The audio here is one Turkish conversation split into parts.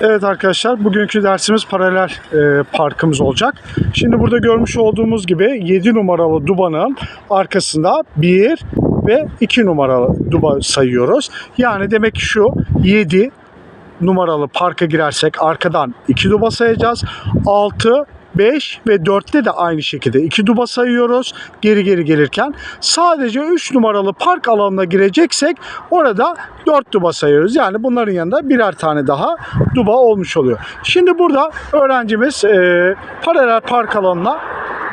Evet arkadaşlar bugünkü dersimiz paralel e, parkımız olacak. Şimdi burada görmüş olduğumuz gibi 7 numaralı dubanın arkasında 1 ve 2 numaralı duba sayıyoruz. Yani demek ki şu 7 numaralı parka girersek arkadan 2 duba sayacağız. 6 5 ve 4'te de aynı şekilde 2 duba sayıyoruz geri geri gelirken. Sadece 3 numaralı park alanına gireceksek orada 4 duba sayıyoruz. Yani bunların yanında birer tane daha duba olmuş oluyor. Şimdi burada öğrencimiz e, paralel park alanına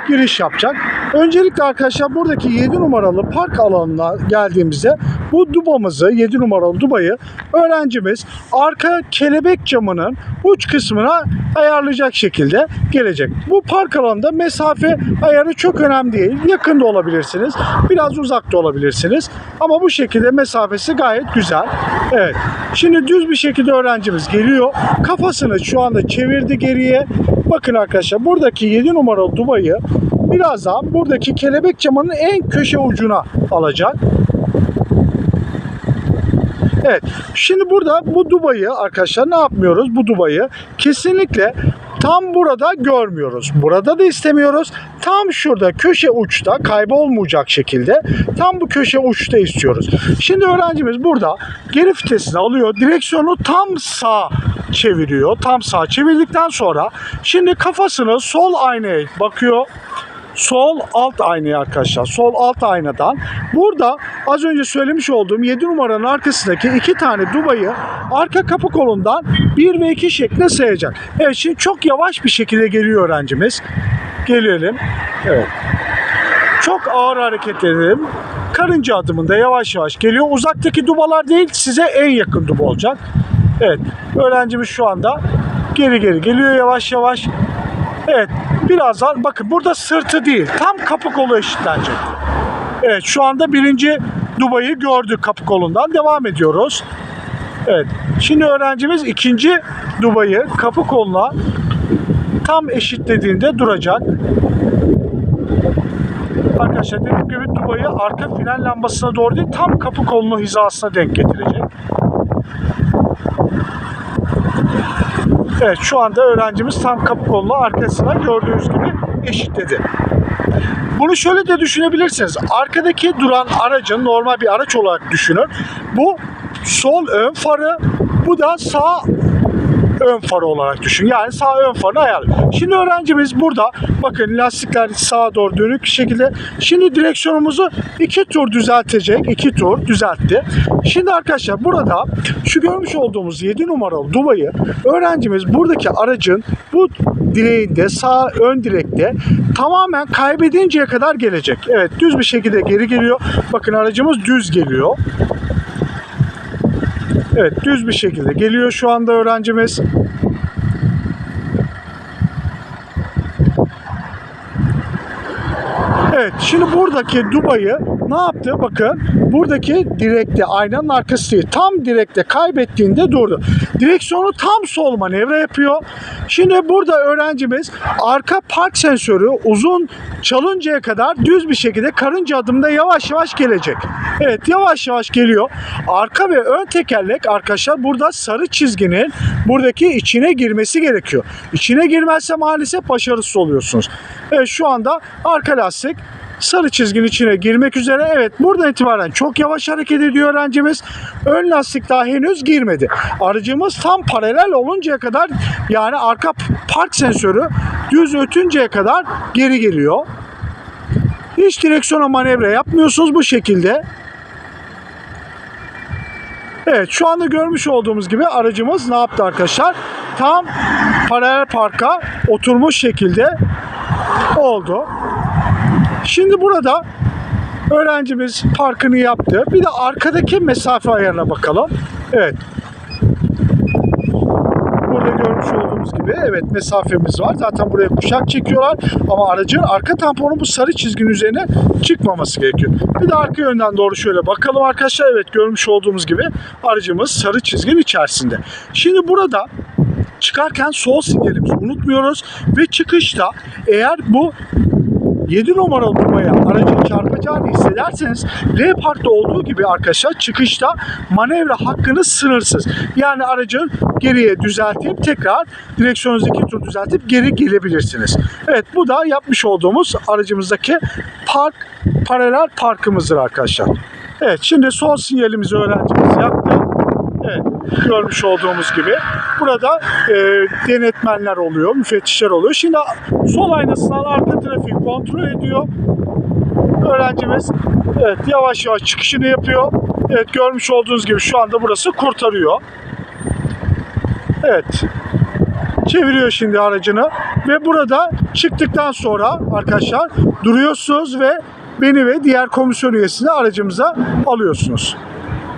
giriş yapacak. Öncelikle arkadaşlar buradaki 7 numaralı park alanına geldiğimizde bu dubamızı 7 numaralı dubayı öğrencimiz arka kelebek camının uç kısmına ayarlayacak şekilde gelecek. Bu park alanında mesafe ayarı çok önemli değil. Yakında olabilirsiniz. Biraz uzakta olabilirsiniz. Ama bu şekilde mesafesi gayet güzel. Evet. Şimdi düz bir şekilde öğrencimiz geliyor. Kafasını şu anda çevirdi geriye. Bakın arkadaşlar buradaki 7 numaralı dubayı birazdan buradaki kelebek camının en köşe ucuna alacak. Evet. Şimdi burada bu dubayı arkadaşlar ne yapmıyoruz? Bu dubayı kesinlikle tam burada görmüyoruz. Burada da istemiyoruz. Tam şurada köşe uçta kaybolmayacak şekilde tam bu köşe uçta istiyoruz. Şimdi öğrencimiz burada geri vitesini alıyor. Direksiyonu tam sağ çeviriyor. Tam sağ çevirdikten sonra şimdi kafasını sol aynaya bakıyor sol alt aynaya arkadaşlar. Sol alt aynadan. Burada az önce söylemiş olduğum 7 numaranın arkasındaki iki tane dubayı arka kapı kolundan 1 ve 2 şeklinde sayacak. Evet şimdi çok yavaş bir şekilde geliyor öğrencimiz. Gelelim. Evet. Çok ağır hareket edelim. Karınca adımında yavaş yavaş geliyor. Uzaktaki dubalar değil size en yakın duba olacak. Evet. Öğrencimiz şu anda geri geri geliyor yavaş yavaş. Evet. Birazdan bakın burada sırtı değil. Tam kapı kolu eşitlenecek. Evet şu anda birinci dubayı gördük kapı kolundan. Devam ediyoruz. Evet. Şimdi öğrencimiz ikinci dubayı kapı koluna tam eşitlediğinde duracak. Arkadaşlar dediğim gibi dubayı arka fren lambasına doğru değil tam kapı kolunu hizasına denk getirecek. Evet şu anda öğrencimiz tam kapı kolunu arkasına gördüğünüz gibi eşitledi. Bunu şöyle de düşünebilirsiniz. Arkadaki duran aracın normal bir araç olarak düşünün. Bu sol ön farı, bu da sağ ön farı olarak düşün. Yani sağ ön farını ayarlı. Şimdi öğrencimiz burada bakın lastikler sağa doğru dönük şekilde. Şimdi direksiyonumuzu iki tur düzeltecek. iki tur düzeltti. Şimdi arkadaşlar burada şu görmüş olduğumuz 7 numaralı dubayı öğrencimiz buradaki aracın bu direğinde sağ ön direkte tamamen kaybedinceye kadar gelecek. Evet düz bir şekilde geri geliyor. Bakın aracımız düz geliyor. Evet düz bir şekilde geliyor şu anda öğrencimiz. Evet şimdi buradaki dubayı ne yaptı? Bakın buradaki direkte aynanın arkası değil. Tam direkte kaybettiğinde durdu. Direksiyonu tam sol manevra yapıyor. Şimdi burada öğrencimiz arka park sensörü uzun çalıncaya kadar düz bir şekilde karınca adımda yavaş yavaş gelecek. Evet yavaş yavaş geliyor. Arka ve ön tekerlek arkadaşlar burada sarı çizginin buradaki içine girmesi gerekiyor. İçine girmezse maalesef başarısız oluyorsunuz. Evet şu anda arka lastik sarı çizginin içine girmek üzere. Evet buradan itibaren çok yavaş hareket ediyor öğrencimiz. Ön lastik daha henüz girmedi. Aracımız tam paralel oluncaya kadar yani arka park sensörü düz ötünceye kadar geri geliyor. Hiç direksiyona manevra yapmıyorsunuz bu şekilde. Evet şu anda görmüş olduğumuz gibi aracımız ne yaptı arkadaşlar? Tam paralel parka oturmuş şekilde oldu. Şimdi burada öğrencimiz parkını yaptı. Bir de arkadaki mesafe ayarına bakalım. Evet. Burada görmüş olduğumuz gibi evet mesafemiz var. Zaten buraya kuşak çekiyorlar. Ama aracın arka tamponu bu sarı çizginin üzerine çıkmaması gerekiyor. Bir de arka yönden doğru şöyle bakalım arkadaşlar. Evet görmüş olduğumuz gibi aracımız sarı çizginin içerisinde. Şimdi burada çıkarken sol sinyalimizi unutmuyoruz ve çıkışta eğer bu 7 numaralı dubaya aracın çarpacağını hissederseniz L parkta olduğu gibi arkadaşlar çıkışta manevra hakkınız sınırsız. Yani aracı geriye düzeltip tekrar direksiyonunuzu iki tur düzeltip geri gelebilirsiniz. Evet bu da yapmış olduğumuz aracımızdaki park paralel parkımızdır arkadaşlar. Evet şimdi son sinyalimizi öğrencimiz yaptı. Görmüş olduğumuz gibi. Burada e, denetmenler oluyor, müfettişler oluyor. Şimdi sol aynasından arka trafiği kontrol ediyor. Öğrencimiz evet, yavaş yavaş çıkışını yapıyor. Evet görmüş olduğunuz gibi şu anda burası kurtarıyor. Evet. Çeviriyor şimdi aracını ve burada çıktıktan sonra arkadaşlar duruyorsunuz ve beni ve diğer komisyon üyesini aracımıza alıyorsunuz.